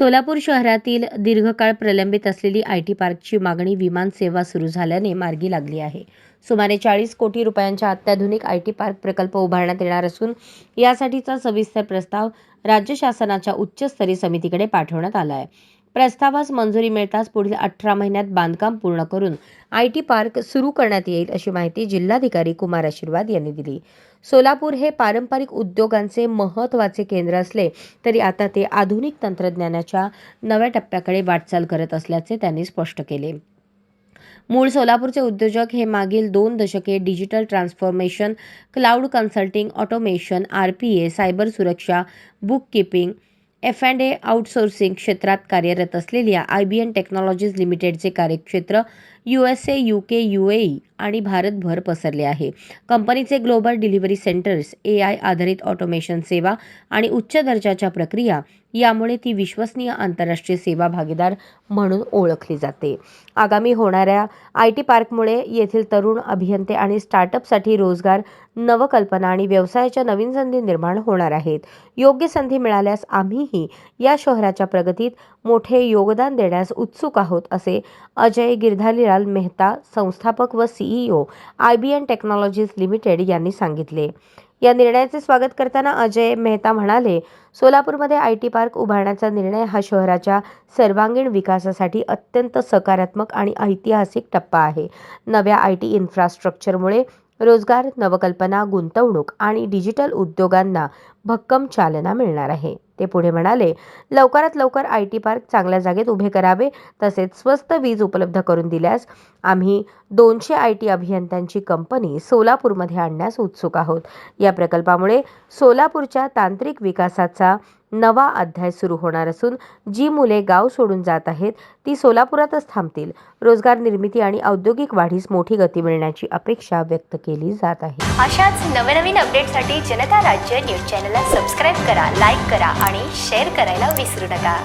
सोलापूर शहरातील दीर्घकाळ प्रलंबित असलेली आय टी पार्कची मागणी विमान सेवा सुरू झाल्याने मार्गी लागली आहे. सुमारे चाळीस कोटी रुपयांच्या अत्याधुनिक आय टी पार्क प्रकल्प उभारण्यात येणार असून यासाठीचा सविस्तर प्रस्ताव राज्य शासनाच्या उच्चस्तरीय समितीकडे पाठवण्यात आला आहे. प्रस्तावास मंजुरी मिळताच पुढील अठरा महिन्यात बांधकाम पूर्ण करून आय टी पार्क सुरू करण्यात येईल अशी माहिती जिल्हाधिकारी कुमार आशीर्वाद यांनी दिली. सोलापूर हे पारंपरिक उद्योगांचे महत्त्वाचे केंद्र असले तरी आता ते आधुनिक तंत्रज्ञानाच्या नव्या टप्प्याकडे वाटचाल करत असल्याचे त्यांनी स्पष्ट केले. मूळ सोलापूरचे उद्योजक हे मागील दोन दशके digital transformation cloud consulting automation R P A cyber सुरक्षा bookkeeping F and A outsourcing क्षेत्रात कार्यरत असलेल्या आय बी एन टेक्नॉलॉजीज लिमिटेडचे कार्यक्षेत्र U S A U K U A E आणि भारतभर पसरले आहे. कंपनीचे global delivery centres A I आधारित ऑटोमेशन सेवा आणि उच्च दर्जाच्या प्रक्रिया यामुळे ती विश्वसनीय आंतरराष्ट्रीय सेवा भागीदार म्हणून ओळखली जाते. आगामी होणाऱ्या आय टी पार्कमुळे येथील तरुण अभियंते आणि स्टार्टअपसाठी रोजगार नवकल्पना आणि व्यवसायाच्या नवीन संधी निर्माण होणार आहेत. योग्य संधी मिळाल्यास आम्ही आम्हीही या शहराच्या प्रगतीत मोठे योगदान देण्यास उत्सुक आहोत असे अजय गिरधारीलाल मेहता संस्थापक व CEO I B N technologies limited यांनी सांगितले. या निर्णयाचे स्वागत करताना अजय मेहता म्हणाले सोलापूरमध्ये आय टी पार्क उभारण्याचा निर्णय हा शहराच्या सर्वांगीण विकासासाठी अत्यंत सकारात्मक आणि ऐतिहासिक टप्पा आहे. नव्या आय टी इन्फ्रास्ट्रक्चरमुळे रोजगार नवकल्पना गुंतवणूक आणि डिजिटल उद्योगांना भक्कम चालना मिळणार आहे. ते पुढे म्हणाले लवकरात लवकर आय टी पार्क चांगल्या जागेत उभे करावे तसेच स्वस्त वीज उपलब्ध करून दिल्यास आम्ही दोनशे आय टी अभियंत्यांची कंपनी सोलापूरमध्ये आणण्यास उत्सुक आहोत. या प्रकल्पामुळे सोलापूरच्या तांत्रिक विकासाचा नवा अध्याय सुरू होणार असून जी मुले गाव सोडून जात आहेत ती सोलापुरातच थांबतील. रोजगार निर्मिती आणि औद्योगिक वाढीस मोठी गती मिळण्याची अपेक्षा व्यक्त केली जात आहे. अशाच नवनवीन अपडेटसाठी जनता राज्य न्यूज चॅनलला सबस्क्राईब करा लाईक करा आणि शेअर करायला विसरू नका.